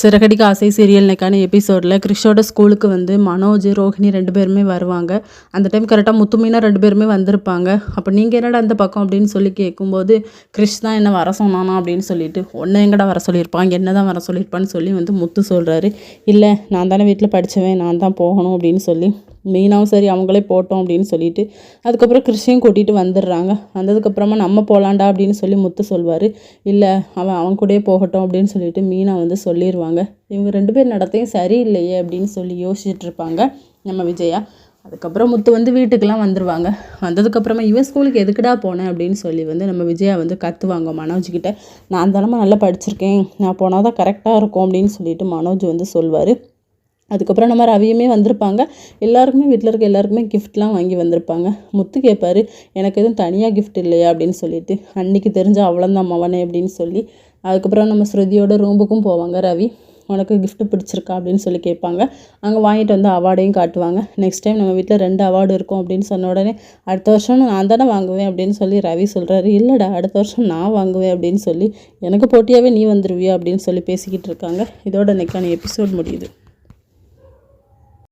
சிறகடிக்க ஆசை சீரியல் இன்னைக்கான எபிசோடில் கிறிஷோட ஸ்கூலுக்கு வந்து மனோஜ் ரோஹிணி ரெண்டு பேருமே வருவாங்க. அந்த டைம் கரெக்டாக முத்துமீனா ரெண்டு பேருமே வந்திருப்பாங்க. அப்போ நீங்கள் என்னடா அந்த பக்கம் அப்படின்னு சொல்லி கேட்கும்போது கிறிஷ் தான் என்ன வர சொன்னானா அப்படின்னு சொல்லிட்டு ஒன்று எங்கடா வர சொல்லியிருப்பான்? என்ன தான் வர சொல்லியிருப்பான்னு சொல்லி வந்து முத்து சொல்கிறாரு இல்லை நான் தானே வீட்டில் படித்தவன் நான் தான் போகணும் அப்படின்னு சொல்லி மீனாவும் சரி அவங்களே போட்டோம் அப்படின்னு சொல்லிட்டு அதுக்கப்புறம் கிறிஸ்டியும் கூட்டிகிட்டு வந்துடுறாங்க. வந்ததுக்கப்புறமா நம்ம போகலாண்டா அப்படின்னு சொல்லி முத்து சொல்வார். இல்லை அவன் அவன் கூடயே போகட்டும் அப்படின்னு சொல்லிட்டு மீனா வந்து சொல்லிடுவாங்க இவங்க ரெண்டு பேர் நடத்தையும் சரியில்லையே அப்படின்னு சொல்லி யோசிச்சுட்டு இருப்பாங்க நம்ம விஜயா. அதுக்கப்புறம் முத்து வந்து வீட்டுக்கெலாம் வந்துடுவாங்க வந்ததுக்கப்புறமா இவன் ஸ்கூலுக்கு எதுக்குடா போனேன் அப்படின்னு சொல்லி வந்து நம்ம விஜயா வந்து கத்துவாங்க மனோஜ்கிட்ட நான் தானமாக நல்லா படிச்சிருக்கேன். நான் போனால் தான் கரெக்டாக இருக்கும். அப்படின்னு சொல்லிட்டு மனோஜ் வந்து சொல்வார். அதுக்கப்புறம் நம்ம ரவியுமே வந்திருப்பாங்க. எல்லாருக்குமே வீட்டில் இருக்க எல்லாருக்குமே கிஃப்ட்லாம் வாங்கி வந்திருப்பாங்க. முத்து கேட்பாரு எனக்கு எதுவும் தனியாக கிஃப்ட் இல்லையா? அப்படின்னு சொல்லிட்டு. அன்னைக்கு தெரிஞ்ச அவ்வளோந்தான் மவனே அப்படின்னு சொல்லி. அதுக்கப்புறம் நம்ம ஸ்ருதியோட ரூமுக்கும் போவாங்க ரவி. உனக்கு கிஃப்ட் பிடிச்சிருக்கா? அப்படின்னு சொல்லி கேட்பாங்க. அங்கே வாங்கிட்டு வந்து அவார்டையும் காட்டுவாங்க. நெக்ஸ்ட் டைம் நம்ம வீட்டில் ரெண்டு அவார்டு இருக்கும் அப்படின்னு சொன்ன உடனே அடுத்த வருஷம் நான் தானே வாங்குவேன் அப்படின்னு சொல்லி ரவி சொல்கிறாரு இல்லைடா அடுத்த வருஷம் நான் வாங்குவேன் அப்படின்னு சொல்லி எனக்கு போட்டியாகவே நீ வந்துடுவியா அப்படின்னு சொல்லி பேசிக்கிட்டு இருக்காங்க. இதோட இன்னைக்கான எபிசோட் முடியுது.